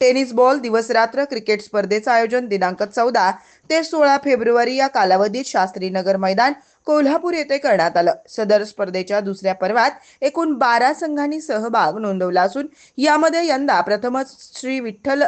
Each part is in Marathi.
टेनिस बॉल दिवस रात्र क्रिकेट स्पर्धेचं आयोजन दिनांक चौदा ते सोळा फेब्रुवारी या कालावधीत शास्त्रीनगर मैदान कोल्हापूर येथे करण्यात आलं. सदर स्पर्धेच्या दुसऱ्या पर्वात एकूण बारा संघांनी सहभाग नोंदवला असून यामध्ये यंदा प्रथमच श्री विठ्ठल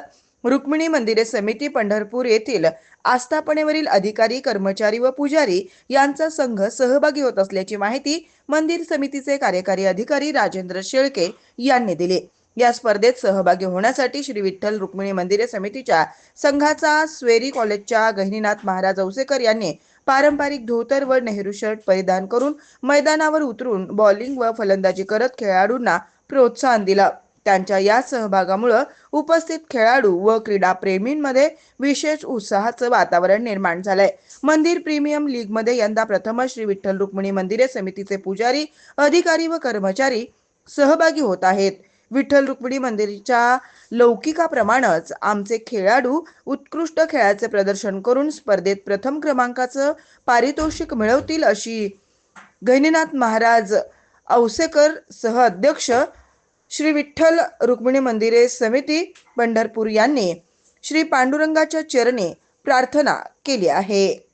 रुक्मिणी मंदिरे समिती पंढरपूर येथील आस्थापनेवरील अधिकारी कर्मचारी व पुजारी यांचा संघ सहभागी होत असल्याची माहिती मंदिर समितीचे कार्यकारी अधिकारी राजेंद्र शेळके यांनी दिली. या स्पर्धेत सहभागी होण्यासाठी श्री विठ्ठल रुक्मिणी मंदिरे समितीच्या संघाचा स्वेरी कॉलेजच्या गहिनीनाथ महाराज औसेकर यांनी पारंपरिक धोतर व नेहरू शर्ट परिधान करून मैदानावर उतरून बॉलिंग व फलंदाजी करत खेळाडूंना प्रोत्साहन दिलं. त्यांच्या या सहभागामुळं उपस्थित खेळाडू व क्रीडा प्रेमींमध्ये विशेष उत्साहाचं वातावरण निर्माण झालंय. मंदिर प्रीमियम लीगमध्ये यंदा प्रथमच श्री विठ्ठल रुक्मिणी मंदिरे समितीचे पुजारी अधिकारी व कर्मचारी सहभागी होत आहेत. विठ्ठल रुक्मिणी मंदिरच्या लौकिकाप्रमाणेच आमचे खेळाडू उत्कृष्ट खेळाचे प्रदर्शन करून स्पर्धेत प्रथम क्रमांकाचं पारितोषिक मिळवतील अशी गहिनीनाथ महाराज औसेकर सह अध्यक्ष श्री विठ्ठल रुक्मिणी मंदिरे समिती पंढरपूर यांनी श्री पांडुरंगाच्या चरणी प्रार्थना केली आहे.